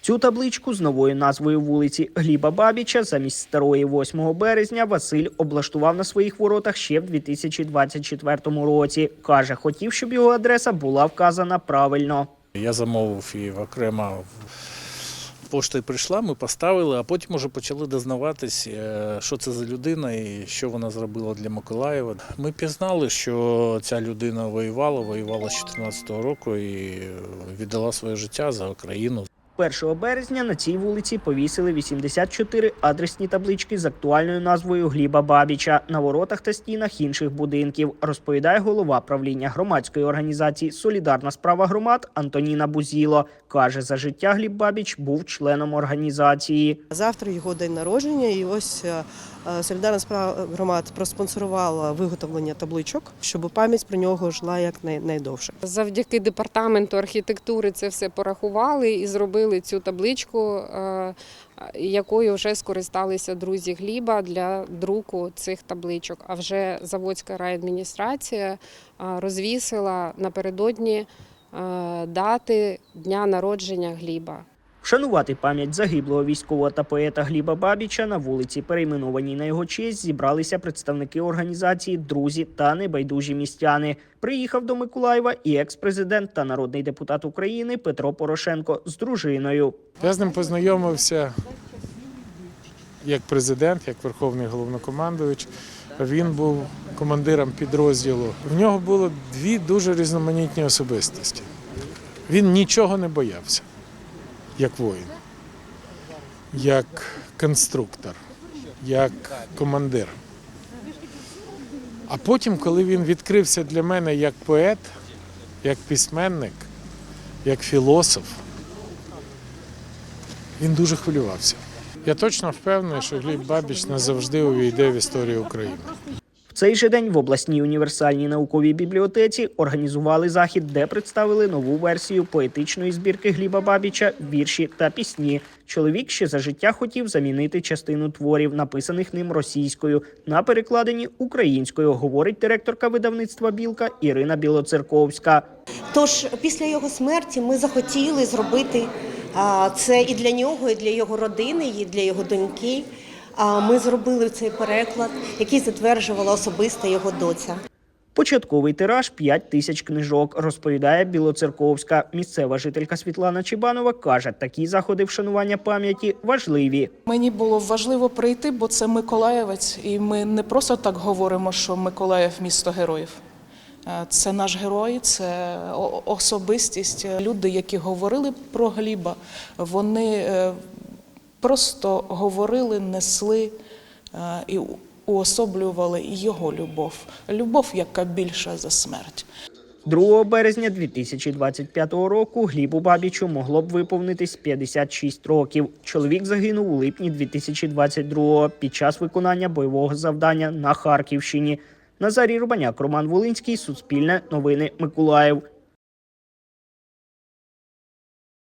Цю табличку з новою назвою вулиці Гліба Бабіча замість старої 8 березня Василь облаштував на своїх воротах ще в 2024 році. Каже, хотів, щоб його адреса була вказана правильно. Я замовив і окремо пошта прийшла, ми поставили, а потім вже почали дознаватись, е, що це за людина і що вона зробила для Миколаєва. Ми пізнали, що ця людина воювала, воювала з 14-го року і віддала своє життя за Україну. 1 березня на цій вулиці повісили 84 адресні таблички з актуальною назвою Гліба Бабіча на воротах та стінах інших будинків, розповідає голова правління громадської організації Солідарна справа громад Антоніна Бузіло. Каже, за життя Гліб Бабіч був членом організації. Завтра його день народження, і ось е, е, солідарна справа громад проспонсорувала виготовлення табличок, щоб пам'ять про нього жила як най- найдовше. Завдяки департаменту архітектури це все порахували і зробили цю табличку, е, якою вже скористалися друзі Гліба для друку цих табличок. А вже заводська райадміністрація е, розвісила напередодні е, дати дня народження Гліба. Вшанувати пам'ять загиблого військового та поета Гліба Бабіча на вулиці, перейменованій на його честь, зібралися представники організації, друзі та небайдужі містяни. Приїхав до Миколаєва і екс-президент та народний депутат України Петро Порошенко з дружиною. Я з ним познайомився як президент, як верховний головнокомандувач. Він був командиром підрозділу. В нього було дві дуже різноманітні особистості. Він нічого не боявся, як воїн, як конструктор, як командир. А потім, коли він відкрився для мене як поет, як письменник, як філософ, він дуже хвилювався. Я точно впевнений, що Гліб Бабіч назавжди увійде в історію України. В цей же день в обласній універсальній науковій бібліотеці організували захід, де представили нову версію поетичної збірки Гліба Бабіча, вірші та пісні. Чоловік ще за життя хотів замінити частину творів, написаних ним російською, на перекладені українською, говорить директорка видавництва Білка Ірина Білоцерковська. Тож після його смерті ми захотіли зробити це і для нього, і для його родини, і для його доньки. А ми зробили цей переклад, який затверджувала особисто його доця. Початковий тираж 5 тисяч книжок, розповідає Білоцерковська. Місцева жителька Світлана Чібанова каже, такі заходи вшанування пам'яті важливі. Мені було важливо прийти, бо це Миколаєвець, і ми не просто так говоримо, що Миколаїв місто героїв. Е, Це наш герой, це особистість. Люди, які говорили про Гліба, вони е, просто говорили, несли е, і уособлювали його любов. Любов, яка більша за смерть. 2 березня 2025 року Глібу Бабічу могло б виповнитись 56 років. Чоловік загинув у липні 2022 під час виконання бойового завдання на Харківщині. Назарій Рубаняк, Роман Волинський, Суспільне, Новини Миколаїв.